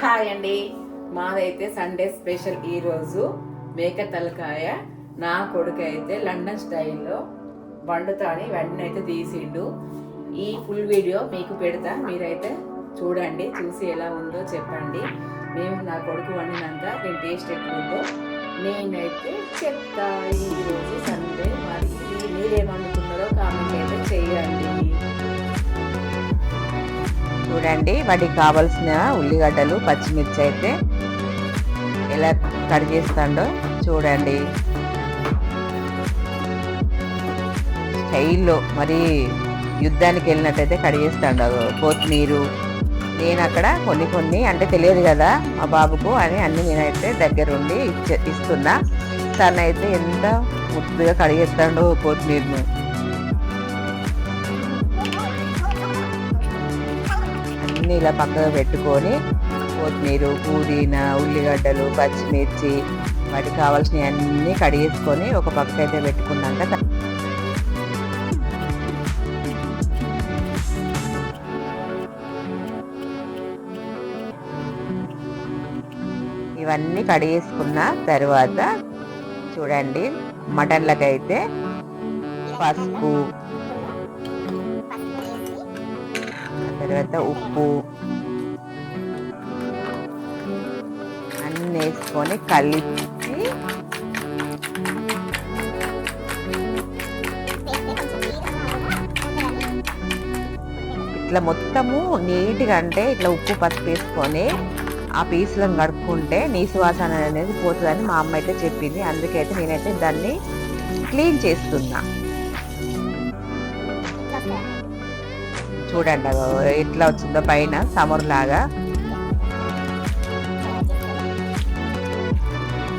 Hi అండి. మాదైతే Sunday special ఈరోజు మేక తలకాయ నా కొడుకు అయితే లండన్ స్టైల్లో వండుతాని వెంటనే అయితే తీసిండు. ఈ ఫుల్ వీడియో మీకు పెడతా. మీరైతే చూడండి చూసి ఎలా ఉందో చెప్పండి. మేము నా కొడుకు వండినాక నేను టేస్ట్ ఎట్లుందో నేనైతే చెప్తా. ఈరోజు సండే మరి మీరేమనుకున్నారో కామెంట్ అయితే చేయండి. చూడండి. వాటికి కావాల్సిన ఉల్లిగడ్డలు పచ్చిమిర్చి అయితే ఎలా కట్ చేస్తాడో చూడండి. స్టైల్లో మరి యుద్ధానికి వెళ్ళినట్టయితే కడిగేస్తాడు కొత్తిమీరు. నేను అక్కడ కొన్ని కొన్ని అంటే తెలియదు కదా మా బాబుకు అని అన్ని నేనైతే దగ్గరుండి ఇచ్చే ఇస్తున్నా. తనైతే ఎంత ముద్దుగా కడిగేస్తాడు కొత్తిమీరును. అన్నీ ఇలా పక్కగా పెట్టుకొని కొత్తిమీర పుదీనా ఉల్లిగడ్డలు పచ్చిమిర్చి వాటికి కావాల్సినవి అన్నీ కడిగేసుకొని ఒక పక్క అయితే పెట్టుకున్నాక ఇవన్నీ కడిగేసుకున్న తర్వాత చూడండి మటన్లకైతే పసుపు తర్వాత ఉప్పు. అన్నీ వేసుకొని కలిపి ఇట్లా మొత్తము నీట్గా అంటే ఇట్లా ఉప్పు పసుపు వేసుకొని ఆ పీసులను కడుక్కుంటే నీసు వాసన అనేది పోతుందని మా అమ్మ అయితే చెప్పింది. అందుకైతే నేనైతే దాన్ని క్లీన్ చేస్తున్నా. చూడండి ఎట్లా వచ్చిందో పైన సమర్ లాగా.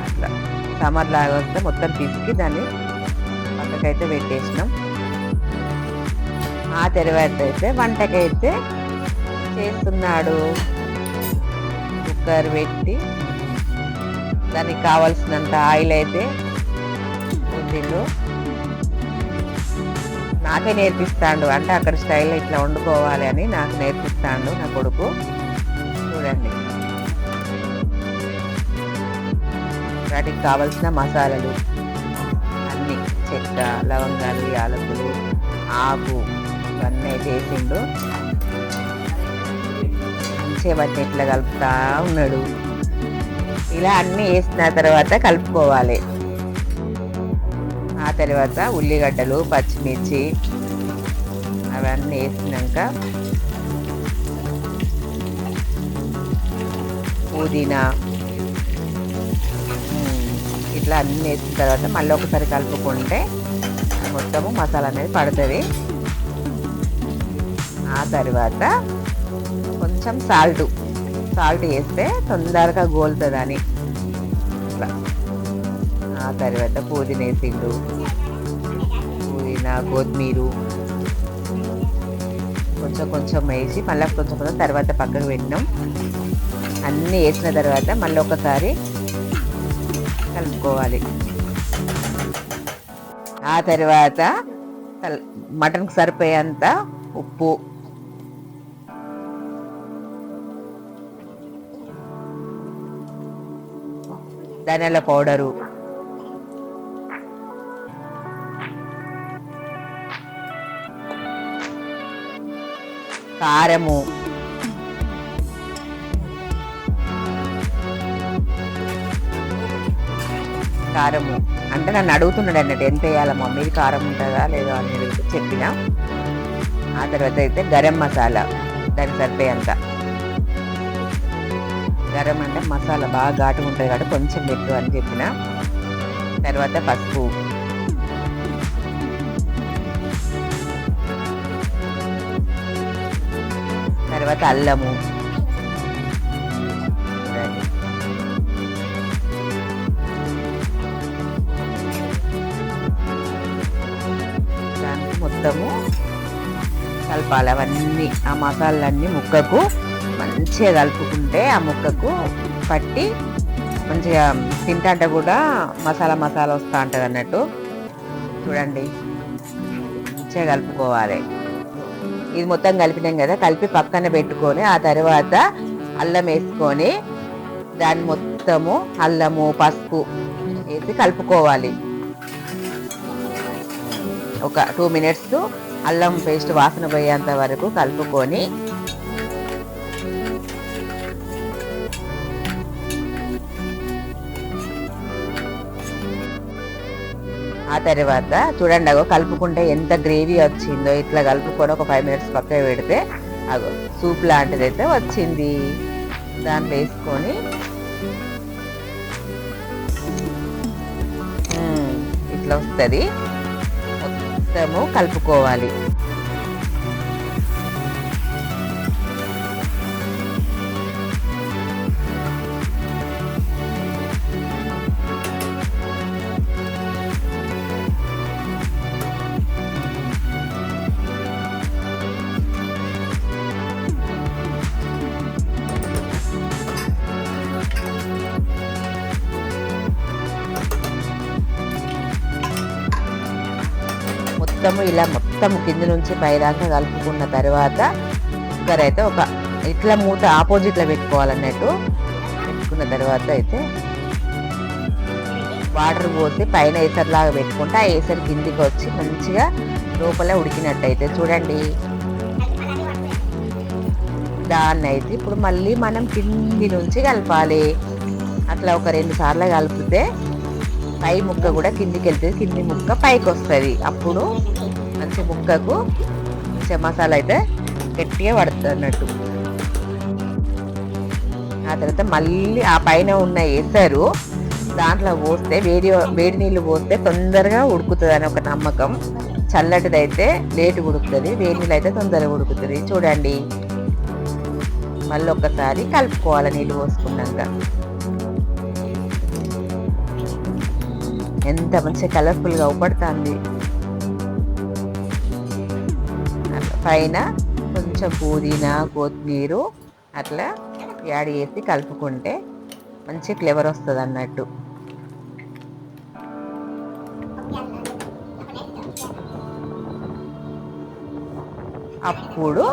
అట్లా సమర్ లాగా వస్తే మొత్తం పిసికి దాన్ని పక్కకైతే పెట్టేసినాం. ఆ తర్వాత అయితే వంటకైతే చేస్తున్నాడు. కుక్కర్ పెట్టి దానికి కావాల్సినంత ఆయిల్ అయితే ఉందిండు నాకే నేర్పిస్తాడు. అంటే అక్కడ స్టైల్ ఇట్లా వండుకోవాలి అని నాకు నేర్పిస్తాడు నా కొడుకు. చూడండి. వాటికి కావలసిన మసాలాలు. అన్ని చెక్క లవంగాలు యాలకులు ఆకు ఇవన్నీ చేసిండు మంచిగా వాటిని ఇట్లా కలుపుతా ఉన్నాడు. ఇలా అన్నీ వేసిన తర్వాత కలుపుకోవాలి. ఆ తర్వాత ఉల్లిగడ్డలు పచ్చిమిర్చి అవన్నీ వేసినాక పుదీనా ఇట్లా అన్నీ వేసిన తర్వాత మళ్ళీ ఒకసారి కలుపుకుంటే మొత్తము మసాలా అనేది పడుతుంది. ఆ తర్వాత కొంచెం సాల్ట్ సాల్ట్ వేస్తే తొందరగా గోలుతుందని. అని తర్వాత పుదీనా వేసిండు. పుదీనా కొత్తిమీర. కొంచెం కొంచెం వేసి మళ్ళీ కొంచెం కొంచెం తర్వాత పక్కకు పెట్టినాం. అన్నీ వేసిన తర్వాత మళ్ళీ ఒకసారి కలుపుకోవాలి. ఆ తర్వాత కల్- మటన్కి సరిపోయేంత ఉప్పు. ధనియాల పౌడరు. కారము. కారము. అంటే నన్ను అడుగుతున్నాడు అన్నట్టు ఎంత వేయాలి మమ్మీది కారం ఉంటుందా లేదా? అని చెప్పిన. ఆ తర్వాత అయితే గరం మసాలా దానికి సరిపోయేంత. గరం అంటే మసాలా బాగా ఘాటుగా ఉంటుంది కాబట్టి కొంచెం పెట్టు అని చెప్పిన. తర్వాత పసుపు. తర్వాత అల్లము. దానికి మొత్తము కలపాలి. అవన్నీ ఆ మసాలాలన్నీ ముక్కకు మంచిగా కలుపుకుంటే ఆ ముక్కకు పట్టి మంచిగా తింటంటే కూడా మసాలా మసాలా వస్తూ ఉంటుంది అన్నట్టు చూడండి. మంచిగా కలుపుకోవాలి. ఇది మొత్తం కలిపినాం కదా కలిపి పక్కన పెట్టుకొని ఆ తర్వాత అల్లం వేసుకొని దాన్ని మొత్తము అల్లము పసుపు వేసి కలుపుకోవాలి. ఒక టూ మినిట్స్ అల్లం పేస్ట్ వాసన పోయేంత వరకు కలుపుకొని తర్వాత చూడండి అగో కలుపుకుంటే ఎంత గ్రేవీ వచ్చిందో ఇట్లా కలుపుకొని ఒక ఫైవ్ మినిట్స్ పక్కన పెడితే అగో సూప్ లాంటిది అయితే వచ్చింది. దాన్ని వేసుకొని. ఇట్లా వస్తుంది. మొత్తము కలుపుకోవాలి. మొత్తము ఇలా మొత్తం కింద నుంచి పైదాకా కలుపుకున్న తర్వాత కుక్కర్ అయితే ఒక ఇట్లా మూత ఆపోజిట్లో పెట్టుకోవాలన్నట్టు పెట్టుకున్న తర్వాత అయితే వాటర్ పోసి పైన ఏసరిలాగా పెట్టుకుంటే ఆ ఏసరి కిందికి వచ్చి మంచిగా లోపల ఉడికినట్టయితే చూడండి. దాన్ని అయితే ఇప్పుడు మళ్ళీ మనం కింది నుంచి కలపాలి. అట్లా ఒక రెండు సార్లు కలిపితే పై ముక్క కూడా కిందికి వెళ్తుంది కింది ముక్క పైకి వస్తుంది అప్పుడు మంచి ముక్కకు మసాలా అయితే గట్టిగా పడుతుంది అన్నట్టు ఆ తర్వాత మళ్ళీ ఆ పైన ఉన్న ఎసరు దాంట్లో పోస్తే వేడి వేడి నీళ్ళు పోస్తే తొందరగా ఉడుకుతుంది అని ఒక నమ్మకం. చల్లటిది అయితే లేటు ఉడుకుతుంది వేడి నీళ్ళు అయితే తొందరగా ఉడుకుతుంది. చూడండి. మళ్ళీ ఒక్కసారి కలుపుకోవాలి నీళ్ళు పోసుకున్నాక. ఎంత మంచిగా కలర్ఫుల్గా అవుపడుతుంది. పైన కొంచెం పుదీనా కొత్తిమీర అట్లా యాడ్ చేసి కలుపుకుంటే మంచి ఫ్లేవర్ వస్తుంది అన్నట్టు. అప్పుడు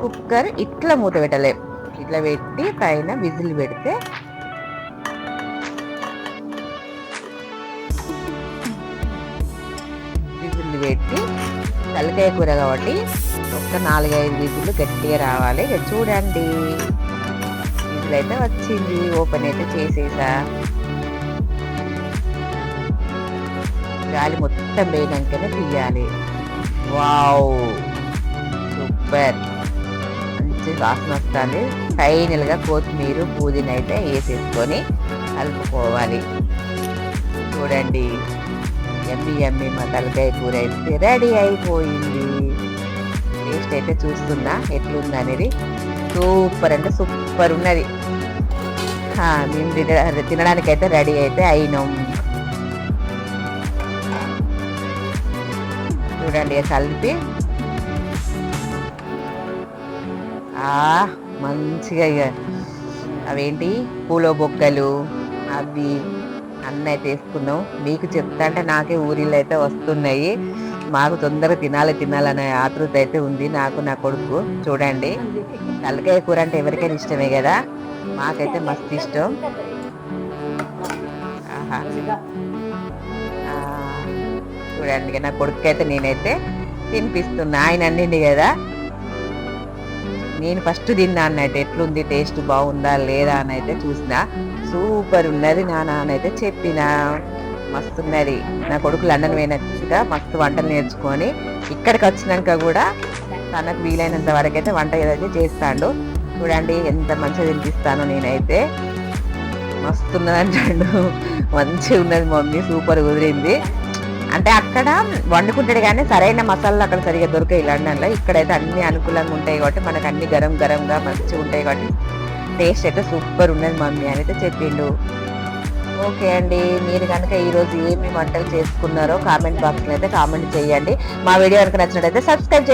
కుక్కర్ ఇట్లా మూత పెట్టలేం. ఇట్లా పెట్టి పైన విజిల్ పెడితే విజిల్ పెట్టి తలకాయ కూర కాబట్టి ఒక నాలుగైదు విజిల్లు గట్టిగా రావాలి. ఇక చూడండి. విజిల్ అయితే వచ్చింది. ఓపెన్ అయితే చేసేసా. గాలి మొత్తం పోయినాకనే తీయాలి. వావ్! సూపర్! మంచి వాసన వస్తుంది. ఫైనల్గా కొత్తిమీర పుదీనా అయితే వేసేసుకొని కలుపుకోవాలి. చూడండి. ఎమ్మి ఎమ్మి మా తలకాయ కూర అయితే రెడీ అయిపోయింది. టేస్ట్ అయితే చూస్తున్నా ఎట్లుంది అనేది. సూపర్ అంటే సూపర్ ఉన్నది. మేము తిన- తినడానికి అయితే రెడీ అయితే అయినాం. చూడండి కలిపి. ఆ మంచిగా ఇక. అవేంటి? పూల బొక్కలు అవి అన్నైతే అయితే వేసుకున్నాం. మీకు చెప్తా అంటే నాకే ఊరిలో అయితే వస్తున్నాయి. మాకు తొందరగా తినాలి తినాలనే ఆతృత అయితే ఉంది. నాకు నా కొడుకు చూడండి. తలకాయ కూర అంటే ఎవరికైనా ఇష్టమే కదా? మాకైతే మస్తు ఇష్టం. చూడండి ఇక నా కొడుకు అయితే నేనైతే తినిపిస్తున్నా. ఆయన అన్నింది కదా? నేను ఫస్ట్ తిన్నా అన్నట్టు. ఎట్లుంది? టేస్ట్ బాగుందా? లేదా? అని అయితే చూసిన. సూపర్ ఉన్నది నా నాన్న అయితే చెప్పిన. మస్తు ఉన్నది. నా కొడుకు లండన్ పోయినాక మస్తు వంటలు నేర్చుకొని ఇక్కడికి వచ్చినాక కూడా తనకు వీలైనంత వరకు అయితే వంట ఏదైతే చేస్తాడు చూడండి ఎంత మంచిగా తినిపిస్తానో నేనైతే. మస్తు ఉన్నది అంటాడు మంచిగా ఉన్నది మమ్మీ సూపర్ కుదిరింది. అంటే అక్కడ వండుకుంటాడు కానీ సరైన మసాలాలు అక్కడ సరిగా దొరికాయి లండన్లో. ఇక్కడైతే అన్ని అనుకూలంగా ఉంటాయి కాబట్టి మనకు అన్ని గరం గరంగా మంచిగా ఉంటాయి కాబట్టి టేస్ట్ అయితే సూపర్ ఉన్నది మమ్మీ అని అయితే చెప్పిండు. ఓకే అండి. మీరు కనుక ఈరోజు ఏమి వంటలు చేసుకున్నారో కామెంట్ బాక్స్లో అయితే కామెంట్ చేయండి. మా వీడియో కనుక నచ్చినట్టయితే సబ్స్క్రైబ్ చేయండి.